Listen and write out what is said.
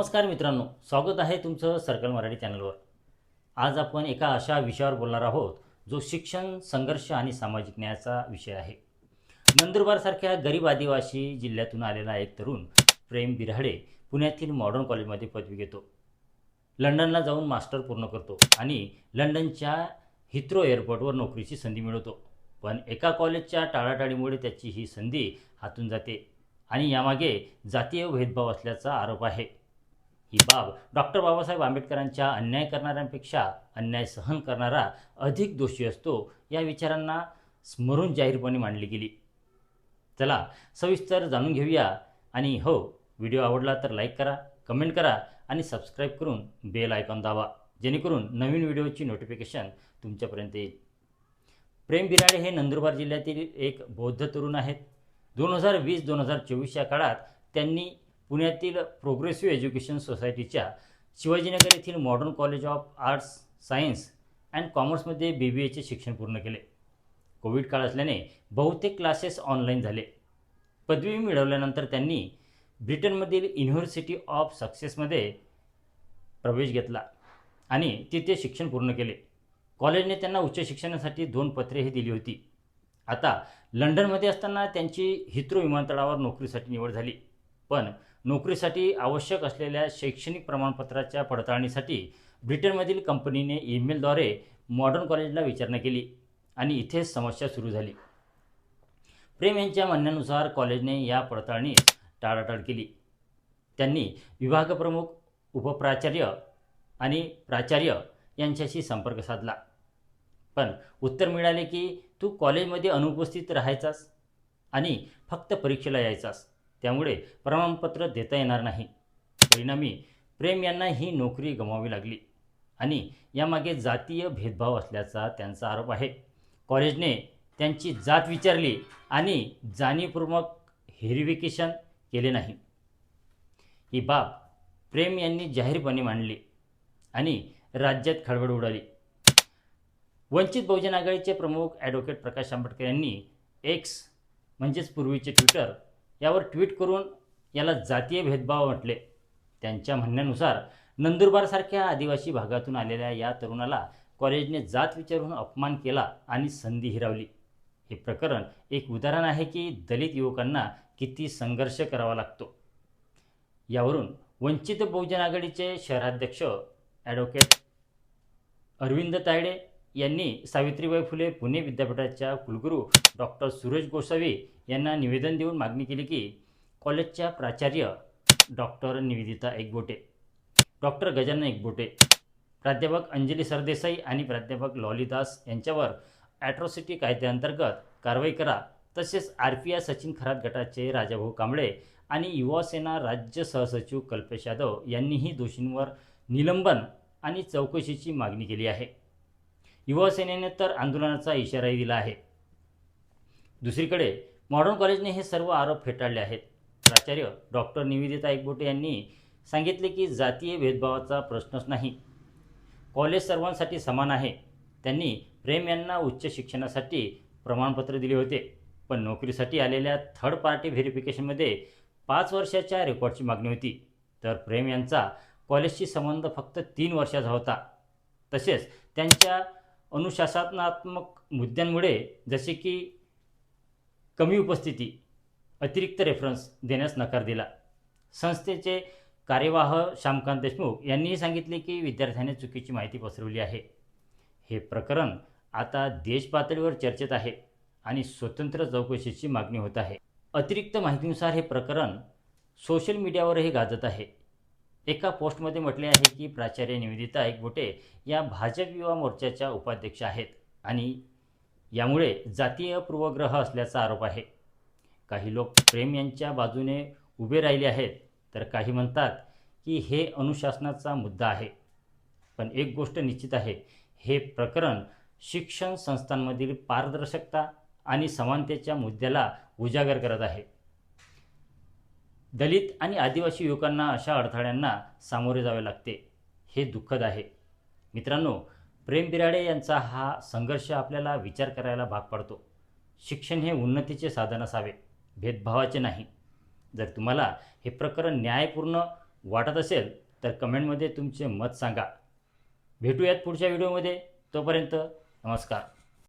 नमस्कार मित्रांनो स्वागत आहे तुमचं सर्कल मराठी चॅनलवर. आज आपण एका अशा विषयावर बोलणार आहोत जो शिक्षण संघर्ष आणि सामाजिक न्यायाचा विषय आहे. नंदुरबारसारख्या गरीब आदिवासी जिल्ह्यातून आलेला एक तरुण प्रेम बिराडे पुण्यातील मॉडर्न कॉलेजमध्ये पदवी घेतो. लंडनला जाऊन मास्टर पूर्ण करतो आणि लंडनच्या हिथ्रो एअरपोर्टवर नोकरीची संधी मिळवतो. पण एका कॉलेजच्या टाळाटाळीमुळे त्याची ही संधी हातून जाते आणि यामागे जातीय भेदभाव असल्याचा आरोप आहे. ही बाब डॉक्टर बाबासाहेब आंबेडकरांच्या अन्याय करणाऱ्यांपेक्षा अन्याय सहन करणारा अधिक दोषी असतो या विचारांना स्मरून जाहीरपणे मांडली गेली. चला सविस्तर जाणून घेऊया आणि हो व्हिडिओ आवडला तर लाईक करा कमेंट करा आणि सबस्क्राईब करून बेल आयकॉन दाबा जेणेकरून नवीन व्हिडिओची नोटिफिकेशन तुमच्यापर्यंत येईल. प्रेम बिराडे हे नंदुरबार जिल्ह्यातील एक बौद्ध तरुण आहेत. दोन हजार वीस दोन हजार चोवीस या काळात त्यांनी पुण्यातील प्रोग्रेसिव्ह एज्युकेशन सोसायटीच्या शिवाजीनगर येथील modern college of arts science and कॉमर्समध्ये बी बी एचे शिक्षण पूर्ण केले. कोविड काळ असल्याने बहुतेक क्लासेस ऑनलाईन झाले. पदवी मिळवल्यानंतर त्यांनी ब्रिटनमधील युनिव्हर्सिटी ऑफ सक्सेसमध्ये प्रवेश घेतला आणि तिथे शिक्षण पूर्ण केले. कॉलेजने त्यांना उच्च शिक्षणासाठी दोन पत्रेही दिली होती. आता लंडनमध्ये असताना त्यांची हित्रो विमानतळावर नोकरीसाठी निवड झाली. पण नोकरीसाठी आवश्यक असलेल्या शैक्षणिक प्रमाणपत्राच्या पडताळणीसाठी ब्रिटनमधील कंपनीने ईमेलद्वारे मॉडर्न कॉलेजला विचारणा केली आणि इथेच समस्या सुरू झाली. प्रेम यांच्या म्हणण्यानुसार कॉलेजने या पडताळणी टाळाटाळ केली. त्यांनी विभागप्रमुख उपप्राचार्य आणि प्राचार्य यांच्याशी संपर्क साधला. पण उत्तर मिळाले की तू कॉलेजमध्ये अनुपस्थित राहायचास आणि फक्त परीक्षेला यायचास. त्यामुळे प्रमाणपत्र देता येणार नाही. परिणामी प्रेम यांना ही नोकरी गमावी लागली आणि यामागे जातीय भेदभाव असल्याचा त्यांचा आरोप आहे. कॉलेजने त्यांची जात विचारली आणि जाणीवपूर्वक व्हेरिफिकेशन केले नाही. ही बाब प्रेम यांनी जाहीरपणे मांडली आणि राज्यात खळबळ उडाली. वंचित बहुजन आघाडीचे प्रमुख ॲडव्होकेट प्रकाश आंबेडकर यांनी एक्स म्हणजेच पूर्वीचे ट्विटर यावर ट्विट करून याला जातीय भेदभाव म्हटले. त्यांच्या म्हणण्यानुसार नंदुरबारसारख्या आदिवासी भागातून आलेल्या या तरुणाला कॉलेजने जात विचारून अपमान केला आणि संधी हिरावली. हे प्रकरण एक उदाहरण आहे की दलित युवकांना किती संघर्ष करावा लागतो. यावरून वंचित बहुजन आघाडीचे शहराध्यक्ष ॲडव्होकेट अरविंद तायडे यांनी सावित्रीबाई फुले पुणे विद्यापीठाच्या कुलगुरू डॉक्टर सुरेश गोसावी यांना निवेदन देऊन मागणी केली की कॉलेजच्या प्राचार्य डॉक्टर निवेदिता एकबोटे डॉक्टर गजानन एकबोटे प्राध्यापक अंजली सरदेसाई आणि प्राध्यापक लॉलीदास यांच्यावर ॲट्रॉसिटी कायद्याअंतर्गत कारवाई करा. तसेच R P I Sachin Kharat गटाचे राजाभाऊ कांबळे आणि युवासेना राज्य सहसचिव कल्पेश यादव यांनीही दोषींवर निलंबन आणि चौकशीची मागणी केली आहे. युवासेनेने तर आंदोलनाचा इशाराही दिला आहे. दुसरीकडे मॉडर्न कॉलेजने हे सर्व आरोप फेटाळले आहेत. प्राचार्य डॉक्टर निवेदिता एकबोटे यांनी सांगितले की जातीय भेदभावाचा प्रश्नच नाही. कॉलेज सर्वांसाठी समान आहे. त्यांनी प्रेम यांना उच्च शिक्षणासाठी प्रमाणपत्र दिले होते. पण नोकरीसाठी आलेल्या थर्ड पार्टी व्हेरिफिकेशनमध्ये पाच वर्षाच्या रेकॉर्डची मागणी होती. तर प्रेम यांचा कॉलेजशी संबंध फक्त तीन वर्षाचा होता. तसेच त्यांच्या अनुशासनात्मक मुद्द्यांमुळे जसे की कमी उपस्थिती अतिरिक्त रेफरन्स देण्यास नकार दिला. संस्थेचे कार्यवाह श्यामकांत देशमुख यांनीही सांगितले की विद्यार्थ्याने चुकीची माहिती पसरवली आहे. हे प्रकरण आता देश पातळीवर चर्चेत आहे आणि स्वतंत्र चौकशीची मागणी होत आहे. अतिरिक्त माहितीनुसार हे प्रकरण सोशल मीडियावरही गाजत आहे. एका पोस्टमध्ये म्हटले आहे की प्राचार्य निवेदिता एकबोटे या भाजप युवा मोर्चाच्या उपाध्यक्ष आहेत आणि यामुळे जातीय पूर्वग्रह असल्याचा आरोप आहे. काही लोक प्रेम यांच्या बाजूने उभे राहिले आहेत तर काही म्हणतात की हे अनुशासनाचा मुद्दा आहे. पण एक गोष्ट निश्चित आहे हे प्रकरण शिक्षण संस्थांमधील पारदर्शकता आणि समानतेच्या मुद्द्याला उजागर करत आहे. दलित आणि आदिवासी युवकांना अशा अडथळ्यांना सामोरे जावे लागते. हे दुःखद आहे. मित्रांनो प्रेम बिराडे यांचा हा संघर्ष आपल्याला विचार करायला भाग पाडतो. शिक्षण हे उन्नतीचे साधन असावे भेदभावाचे नाही. जर तुम्हाला हे प्रकरण न्यायपूर्ण वाटत असेल तर कमेंटमध्ये तुमचे मत सांगा. भेटूयात पुढच्या व्हिडिओमध्ये. तोपर्यंत नमस्कार.